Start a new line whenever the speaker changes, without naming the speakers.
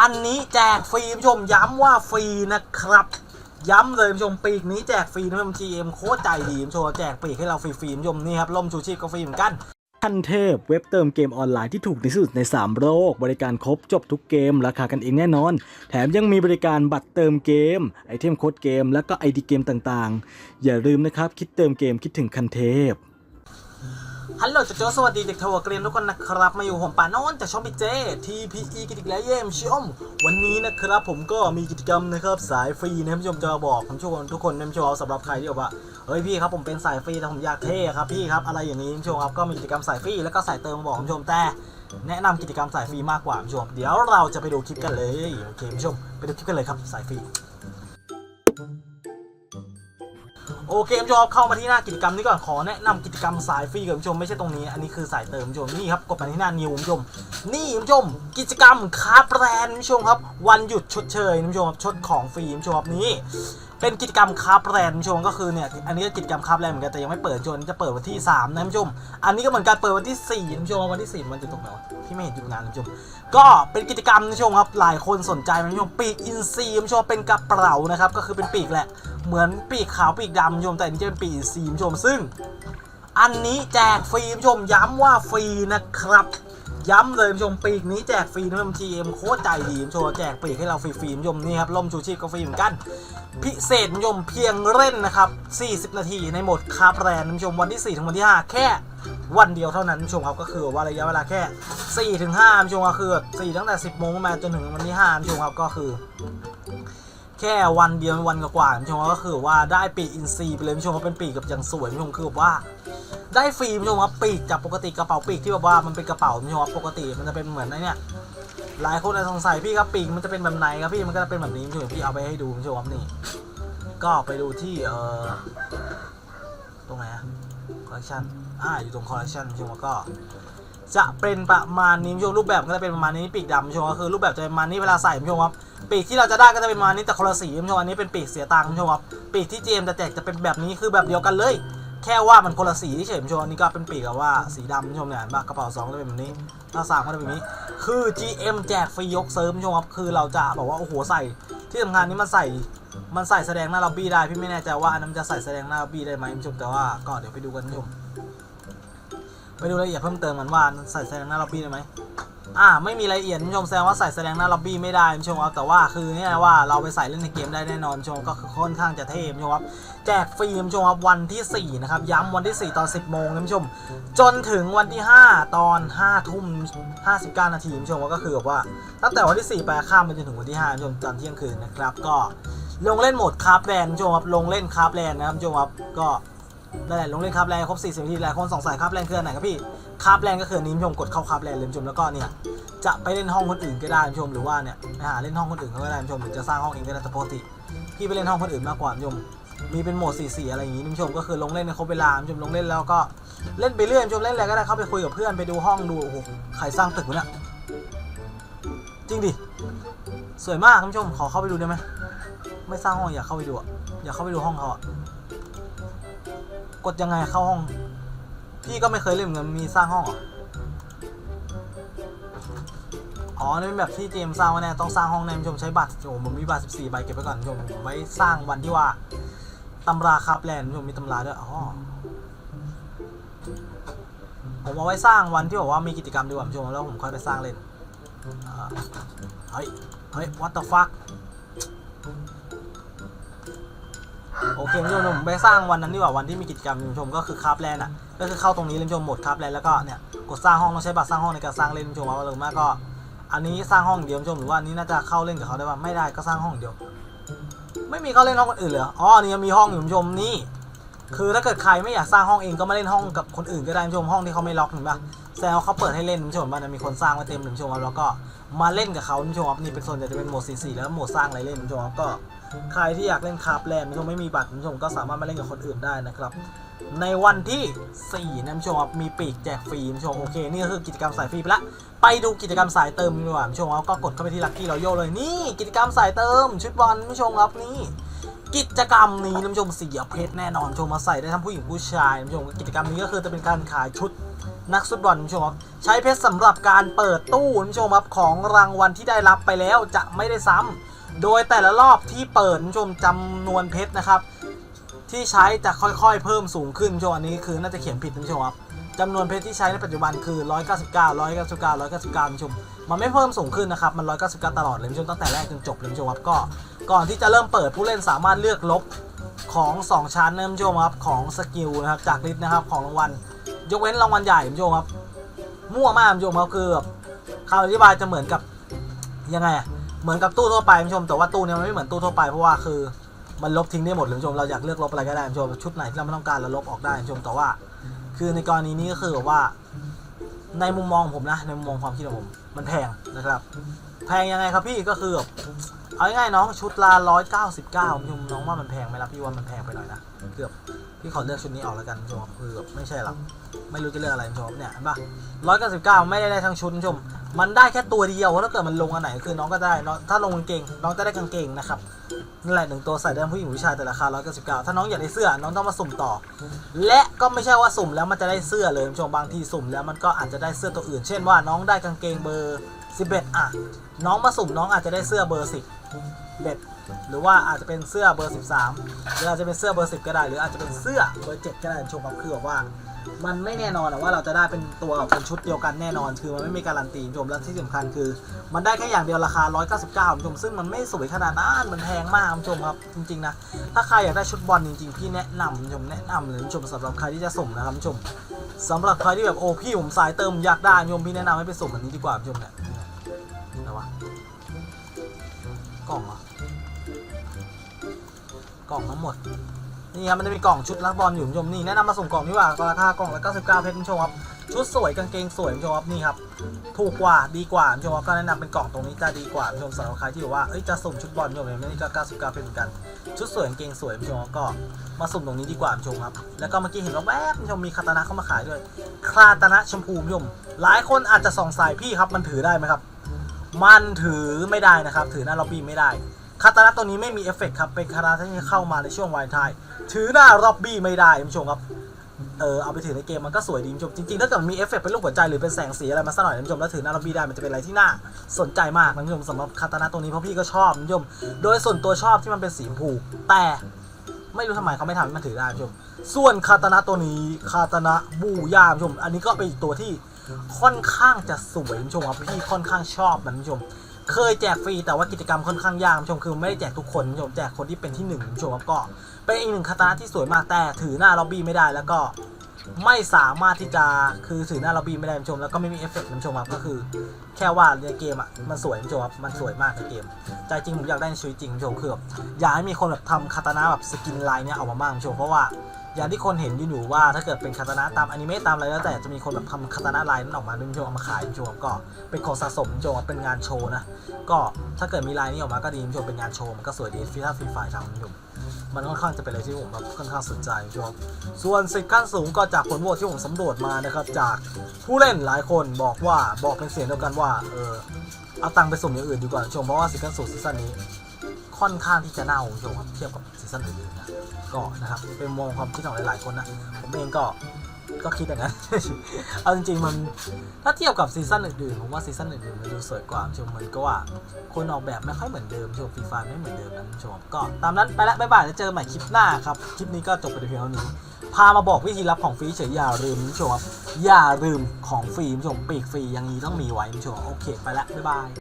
อันนี้แจกฟรีคุณผู้ชมย้ำว่าฟรีนะครับ ย้ำเลยคุณผู้ชมปีกนี้แจกฟรีนะคุณผู้ชม GM โคตรใจดีคุณผู้ชมแจกปีกให้เราฟรีๆคุณผู้ชมนี่ครับล่มชูชีพก็ฟรีเหมือนกัน
ทันเทพเว็บเติมเกมออนไลน์ที่ถูกที่สุดใน 3 โลก บริการครบจบทุกเกม ราคากันเองแน่นอน แถมยังมีบริการบัตรเติมเกม ไอเทมโค้ดเกม แล้วก็ไอดีเกมต่างๆ อย่าลืมนะครับ คิดเติมเกมคิดถึงคันเทพ
ฮัลโหลโจสวัสดีเด็กทวเกรียนทุกคนนะครับ มาอยู่ผมป่านอนจากช่องพีเจ TPE กันอีกแล้วเยี่ยมชมวันนี้นะครับผมก็มีกิจกรรมนะครับสายฟรีนะครับผู้ชมจะบอกคุณผู้ชมทุกคนนะผู้ชมสำหรับใครที่บอกว่าเฮ้ยพี่ครับผมเป็นสายฟรีแต่ผมอยากเท่ครับพี่ครับอะไรอย่างนี้คุณผู้ชมครับก็มีกิจกรรมสายฟรีแล้วก็สายเติมบอกคุณผู้ชมแต่แนะนำกิจกรรมสายฟรีมากกว่าคุณผู้ชมเดี๋ยวเราจะไปดูคลิปกันเลยโอเคคุณผู้ชมไปดูคลิปกันเลยครับสายฟรี โอเคคุณผู้ชมเข้ามาที่หน้ากิจกรรมนี้ก่อนขอแนะนำกิจกรรมสายฟรีกับคุณผู้ชมไม่ใช่ตรงนี้อันนี้คือสายเติมคุณผู้ชมนี่ครับกดไปที่หน้านิวคุณผู้ชมนี่คุณผู้ชม กิจกรรมคาแบรนด์คุณผู้ชมครับ วันหยุดชดเชยคุณผู้ชมครับชดของฟรีคุณผู้ชมครับนี้ เป็นกิจกรรมคาแรนด์ผู้ชมก็คือเนี่ยอันนี้ก็กิจกรรมคาแรนด์เหมือนกันแต่ยังไม่เปิดจนจะเปิดวันที่3นะคุณผู้ชมอันนี้ก็เหมือนกันเปิดวันที่4คุณผู้ชมวันที่4วันจะตกไหนวะที่ไม่เห็นอยู่นานคุณผู้ชมก็เป็นกิจกรรมคุณผู้ชมครับหลายคนสนใจคุณผู้ชมปีกอินซีคุณผู้ชมเป็นกระเป๋านะครับก็คือเป็นปีกแหละเหมือนปีกขาวปีกดำคุณผู้ชมแต่อันนี้จะเป็นปีกอินซีคุณผู้ชมซึ่ง อันนี้แจกฟรีคุณผู้ชมย้ำว่าฟรีนะครับ ย้ำเลยคุณผู้ชมปีกนี้แจกฟรีนะคุณผู้ชมโคตรใจดีคุณผู้ชมแจกปีกให้เราฟรีๆคุณผู้ชมนี่ครับล่มชูชีพก็ฟรีเหมือนกัน พิเศษคุณผู้ชมเพียงเล่นนะครับ 40 นาทีในโหมดคาร์แรนคุณผู้ชมวันที่ 4 ถึงวันที่ 5 แค่วันเดียวเท่านั้นคุณผู้ชมครับก็คือว่าระยะเวลาแค่ 4 ถึง5คุณผู้ชมก็คือ 4 ตั้งแต่ 10โมงมาจนถึงวันที่5คุณผู้ชมครับก็คือแค่วันเดียววันกว่าๆคุณผู้ชมก็คือว่าได้ปีกอินซีไปเลยคุณผู้ชมว่าเป็นปีกกับอย่างสวยผู้ชมคือว่า ได้ฟรีคุณผู้ชมครับปีกจากปกติกระเป๋าปีกที่แบบว่ามันเป็นกระเป๋าคุณผู้ชมครับปกติมันจะเป็นเหมือนไอ้เนี่ยหลายคนอาจะสงสัยพี่ครับปีกมันจะเป็นแบบไหนครับพี่มันก็จะเป็นแบบนี้คุณผู้ชมพี่เอาไปให้ดูคุณผู้ชมครับนี่ ก็ไปดูที่เอ่อตรงไหนคอลเลคชันอ่าอยู่ตรงคอลเลคชันคุณผู้ชมก็จะเป็นประมาณนี้คุณผู้ชมรูปแบบก็จะเป็นประมาณนี้ปีกดำคุณผู้ชมก็คือรูปแบบจะเป็นประมาณนี้เวลาใส่คุณผู้ชมครับปีกที่เราจะได้ก็จะเป็นประมาณนี้แต่คนละสีคุณผู้ชมอันนี้เป็นปีกเสียตังค์ผู้ชมครับปีกที่เจมจะแจกจะเป็นแบบนี้คือแบบเดียวกันเลย แค่ว่ามันคนละสีเฉยๆชมนนี้ก็เป็นปีกแบบว่าสีดำคุณผู้ชมเนี่ยเห็นปะกระเป๋าสองจะเป็นแบบนี้ถ้าสามก็จะเป็นแบบนี้ คือ GM แจกฟรียกเซิร์ฟชมครับคือเราจะบอกว่าโอ้โหใส่ที่สำคัญนี้มันใส่มันใส่แสดงหน้าล็อบบี้ได้พี่ไม่แน่ใจว่าอันนั้นมันจะใส่แสดงหน้าล็อบบี้ได้ไหมคุณผู้ชมแต่ว่าก็เดี๋ยวไปดูกันชมไปดูรายละเอียดเพิ่มเติมกันว่าใส่แสดงหน้าล็อบบี้ได้ไหม อ่าไม่มีรายละเอียดคุณผู้ชมแสดงว่าใส่แสดงหน้าล็อบบี้ไม่ได้คุณผู้ชมครับแต่ว่าคือเนี่ยว่าเราไปใส่เล่นในเกมได้แน่นอนคุณผู้ชมก็คือค่อนข้างจะเท่คุณผู้ชมครับแจกฟรีคุณผู้ชมครับวันที่ 4 นะครับ ย้ำวันที่ 4 ตอน 10 โมงนะคุณผู้ชม จนถึงวันที่ 5 ตอน 5 ทุ่ม 59 นาทีคุณผู้ชมก็คือแบบว่าตั้งแต่วันที่ 4 ไปข้ามไปจนถึงวันที่5คุณผู้ชมตอนเที่ยงคืนนะครับก็ลงเล่นโหมดคาร์บแลนด์คุณผู้ชมครับลงเล่นคาร์บแลนด์นะครับคุณผู้ชมครับก็นั่นแหละลงเล่นคาร์บแลนด์ครบ40นาทีหลายคนสงสัยคาร์บแลนด์คืออันไหนครับพี่ คาบแลนด์ก็คือนนี้คุณผู้ชมกดเข้าคาบแลนด์เลยผู้ชมแล้วก็เนี่ยจะไปเล่นห้องคนอื่นก็ได้คุณผู้ชมหรือว่าเนี่ยไปหาเล่นห้องคนอื่นก็ได้คุณผู้ชมหรือจะสร้างห้องเองก็ได้แต่ปกติพี่ไปเล่นห้องคนอื่นมากกว่าคุณผู้ชมมีเป็นโหมด4 4อะไรอย่างงี้คุณผู้ชมก็คือลงเล่นในครบเวลาคุณผู้ชมลงเล่นแล้วก็เล่นไปเรื่อยคุณผู้ชมเล่นอะไรก็ได้เข้าไปคุยกับเพื่อนไปดูห้องดูโอ้โหใครสร้างตึกวะเนี่ยจริงดิสวยมากคุณผู้ชมขอเข้าไปดูได้ไหมไม่สร้างห้องอยากเข้าไปดูอะอยากเข้าไปดูห้องเขาอะกดยังไงเข้าห้อง พี่ก็ไม่เคยเล่นเหมือนกันมีสร้างห้องเหรออ๋อนี่เป็นแบบที่เจมสร้างไว้แน่ต้องสร้างห้องแน่ชมใช้บัตรโอ้ผมมีบัตร14ใบเก็บไว้ก่อนชมผมไว้สร้างวันที่ว่าตำราคาบแลนด์ชมมีตำราด้วยอ๋อผมเอาไว้สร้างวันที่บอกว่ามีกิจกรรมดีกว่าคุณผู้ชมแล้วผมค่อยไปสร้างเล่นเฮ้ยเฮ้ย what the fuck โอเคคุณผู้ชมผมไปสร้างวันนั้นดีกว่าวันที่มีกิจกรรมคุณผู้ชมก็คือคาบแลนด์อะ ก็คือเข้าตรงนี้เลยคุณผู้ชมหมดคาบแลนด์แล้วก็เนี่ยกดสร้างห้องต้องใช้บัตรสร้างห้องในการสร้างเล่นชมว่าหรือไม่ก็ อันนี้สร้างห้องเดียวชมหรือว่านี้น่าจะเข้าเล่นกับเขาได้ป่ะไม่ได้ก็สร้างห้องเดียว ไม่มีเข้าเล่นห้องคนอื่นเลยเหรออ๋ออันนี่ยังมีห้องอยู่ชมนี่คือถ้าเกิดใครไม่อยากสร้างห้องเองก็มาเล่นห้องกับคนอื่นก็ได้ชมห้องที่เขาไม่ล็อกเห็นป่ะแสดงว่าเขาเปิดให้เล่นชมมันมีคนสร้างไว้เต็มเลยคุณผู้ชมแล้วก็ มาเล่นกับเขาคุณผู้ชมครับนี่เป็นส่วนใหญ่จะเป็นโหมด4 4แล้วโหมดสร้างอะไรเล่นคุณผู้ชมครับก็ใครที่อยากเล่นคาร์บแลนด์คุณผู้ชมไม่มีบัตรคุณผู้ชมก็สามารถมาเล่นกับคนอื่นได้นะครับ ในวันที่4นะคุณผู้ชมครับมีปีกแจกฟรีคุณผู้ชมโอเคนี่ก็คือกิจกรรมสายฟรีไปละไปดูกิจกรรมสายเติมดีกว่าคุณผู้ชมครับก็กดเข้าไปที่ลัคกี้รอยัลเลยนี่กิจกรรมสายเติมชุดบอลคุณผู้ชมครับนี่กิจกรรมนี้คุณผู้ชมเสียเพชรแน่นอนชมมาใส่ได้ทั้งผู้หญิงผู้ชายคุณผู้ชมกิจกรรมนี้ก็คือจะเป็นการขายชุด นักฟุตบอลคุณผู้ชมครับใช้เพชรสำหรับการเปิดตู้คุณผู้ชมครับของรางวัลที่ได้รับไปแล้วจะไม่ได้ซ้ำโดยแต่ละรอบที่เปิดคุณผู้ชมจำนวนเพชรนะครับ ที่ใช้จะค่อยๆ เพิ่มสูงขึ้นคุณผู้ชมอันนี้คือน่าจะเขียนผิดคุณผู้ชมครับจำนวนเพชรที่ใช้ในปัจจุบันคือ 199 199 199คุณผู้ชมมันไม่เพิ่มสูงขึ้นนะครับ มัน 199 ตลอดเลยคุณผู้ชมตั้งแต่แรกจนจบเลยคุณผู้ชมครับก็ก่อนที่จะเริ่มเปิดผู้เล่นสามารถเลือกลบของ 2 ชั้นนะคุณผู้ชมครับของสกิลนะครับจากลิสต์นะครับของรางวัล ยกเว้นรางวัลใหญ่คุณผู้ชมครับ มั่วมากคุณผู้ชมครับคือแบบคำอธิบายจะเหมือนกับยังไงอะเหมือนกับตู้ทั่วไปคุณผู้ชม แต่ว่าตู้เนี้ยมันไม่เหมือนตู้ทั่วไปเพราะว่าคือมันลบทิ้งได้หมดคุณผู้ชมเราอยากเลือกลบอะไรก็ได้คุณผู้ชมชุดไหนที่เราไม่ต้องการเราลบออกได้คุณผู้ชมแต่ว่า คือในกรณีนี้ก็คือแบบว่า ในมุมมองผมนะ ในมุมมองความคิดของผมมันแพงนะครับ แพงยังไงครับพี่ก็คือแบบเอาง่ายๆน้องชุดละร้อยเก้าสิบเก้าคุณผู้ชมน้องว่ามันแพงไหมล่ะพี่ว่ามันแพงไปหน่อยนะเกือบ พี่ขอเลือกชุดนี้ออกแล้วกันชมคือแบบไม่ใช่หรอกไม่รู้จะเลือกอะไรชมเนี่ยเห็นปะร้อยเก้าสิบเก้าไม่ได้ได้ทั้งชุดชม มันได้แค่ตัวเดียวถ้าเกิดมันลงอันไหนคือน้องก็ได้น้องถ้าลงกางเกงน้องจะได้กางเกงนะครับ นั่นแหละหนึ่งตัวใส่ได้ทั้งผู้หญิงผู้ชายแต่ราคาร้อยเก้าสิบเก้าถ้าน้องอยากได้เสื้อน้องต้องมาสุ่มต่อ และก็ไม่ใช่ว่าสุ่มแล้วมันจะได้เสื้อเลยชมบางทีสุ่มแล้วมันก็อาจจะได้เสื้อตัวอื่น เช่นว่าน้องได้กางเกงเบอร์ 11 อะ น้องมาสุ่มน้องอาจจะได้เสื้อเบอร์ 10เบ็ดหรือว่าอาจจะเป็นเสื้อเบอร์ 13 หรืออาจจะเป็นเสื้อเบอร์ 10 ก็ได้ หรืออาจจะเป็นเสื้อเบอร์ 7 ก็ได้ชมครับคือแบบว่า มันไม่แน่นอนอะว่าเราจะได้เป็นตัวเป็นชุดเดียวกันแน่นอน คือมันไม่มีการันตีคุณผู้ชมและที่สำคัญคือ มันได้แค่อย่างเดียวราคา 199คุณผู้ชมซึ่งมันไม่สวยขนาดนั้นมันแพงมากคุณผู้ชมครับจริงๆนะถ้าใครอยากได้ชุดบอลจริงๆพี่แนะนำคุณผู้ชมแนะนำเลยคุณผู้ชมสำหรับใครที่จะสุ่มนะครับคุณผู้ชมสำหรับใครที่แบบโอ้พี่ผมสายเติมอยากได้คุณผู้ชมพี่แนะนำให้ไปสุ่มอันนี้ดีกว่าคุณผู้ชมเนี่ยอะไรวะกล่องเหรอกล่องทั้งหมด นี่ครับมันจะมีกล่องชุดนักบอลอยู่ผู้ชมนี่แนะนำมาส่งกล่องดีกว่าราคากล่องละ99เพชรผู้ชมครับชุดสวยกางเกงสวยผู้ชมครับนี่ครับถูกกว่าดีกว่าผู้ชมครับก็แนะนำเป็นกล่องตรงนี้จะดีกว่าผู้ชมสำหรับใครที่บอกว่าเอ้ยจะสุ่มชุดบอลผู้ชมเนี่ยนี่ก็99เพชรเหมือนกัน ชุดสวยกางเกงสวยผู้ชมครับก็มาสุ่มตรงนี้ดีกว่าผู้ชมครับ แล้วก็เมื่อกี้เห็นว่าแวบผู้ชมมีคาตานะเข้ามาขายด้วยคาตานะชมพูผู้ชมหลายคนอาจจะส่งสัยพี่ครับมันถือได้ไหมครับ มันถือไม่ได้นะครับ ถือหน้าล็อบบี้ไม่ได้ คาตานะตัวนี้ไม่มีเอฟเฟกครับ เป็นคาตานะที่เข้ามาในช่วงวายไทายถือหน้าล็อบบี้ไม่ได้คุณผู้ชมครับ เออเอาไปถือในเกมมันก็สวยดีคุณผู้ชม จริงๆ ถ้าเกิดมีเอฟเฟกเป็นรูปหัวใจหรือเป็นแสงสีอะไรมาสักหน่อยคุณผู้ชมแล้วถือหน้าล็อบบี้ได้มันจะเป็นอะไรที่น่าสนใจมากคุณผู้ชมสำหรับคาตานะตัวนี้เพราะพี่ก็ชอบคุณผู้ชม โดยส่วนตัวชอบที่มันเป็นสีชมพู แต่ไม่รู้ทำไมเขาไม่ทำให้มันถือได้คุณผู้ชม ส่วนคาตานะตัวนี้คาตานะบูย่าคุณผู้ชม อันนี้ก็เป็นอีกตัวที่ค่อนข้างจะสวยคุณผู้ชมครับพี่ค่อนข้างชอบมันคุณผู้ชม เคยแจกฟรีแต่ว่ากิจกรรมค่อนข้างยากชมคือไม่ได้แจกทุกคนชมแจกคนที่เป็นที่หนึ่งชมครับก็เป็นอีกหนึ่งคาตาที่สวยมากแต่ถือหน้าล็อบบี้ไม่ได้แล้วก็ไม่สามารถที่จะคือถือหน้าล็อบบี้ไม่ได้ชม แล้วก็ไม่มีเอฟเฟกต์ชมครับก็คือ แค่ว่าในเกมอะมันสวยชมครับมันสวยมากในเกม ใจจริงผมอยากได้ในชีวิตจริงชมคือแบบอยากให้มีคนแบบทำคาตานะแบบสกินไลน์เนี่ยออกมาบ้างชมเพราะว่า อย่างที่คนเห็นอยู่อยู่ว่าถ้าเกิดเป็นคาตานะตามอนิเมะตามอะไรแล้วแต่จะมีคนแบบทำคาตานะลน์นั้นออกมาด้วยคุณผู้ชมเอามาขายคุณผู้ชมก็เป็นของสะสมคุณผู้ชมเป็นงานโชว์นะก็ถ้าเกิดมีลายนี้ออกมาก็ดีคุณผู้ชมเป็นงานโชว์มันก็สวยดีฟีถ้าฟรีไฟทำคุณผู้ชมมันค่อนข้างจะเป็นอะไรที่ผมแบบค่อนข้างสนใจคุณผู้ชมส่วนสิทธิ์ขั้นสูงก็จากผลโหวตที่ผมสำรวจมานะครับจากผู้เล่นหลายคนบอกว่าบอกเป็นเสียงเดียวกันว่าเออเอาตังค์ไปสุ่มอย่างอื่นดีกว่าคุณผู้ชมเพราะว่าสิทธิ์ขั้นสูงซีซั่นนี้ ค่อนข้างที่จะเน่าคุณผู้ชมครับเทียบกับซีซั่นอื่นๆนะก็นะครับเป็นมองความคิดของหลายๆคนนะผมเองก็ก็คิดอย่างนั้นเอาจริงๆมันถ้าเทียบกับซีซั่นอื่นๆผมว่าซีซั่นอื่นๆมันดูสวยกว่าชมเหมือนก็ว่าคนออกแบบไม่ค่อยเหมือนเดิมชมฟรีไฟไม่เหมือนเดิมนะชมก็ตามนั้นไปแล้วบ๊ายบายแล้วเจอกันใหม่คลิปหน้าครับคลิปนี้ก็จบไปเพียงเท่านี้พามาบอกวิธีรับของฟรีเฉยอย่าลืมชมอย่าลืมของฟรีชมปีกฟรีอยังนี้ต้องมีไว้ชมโอเค ไปแล้วบ๊ายบาย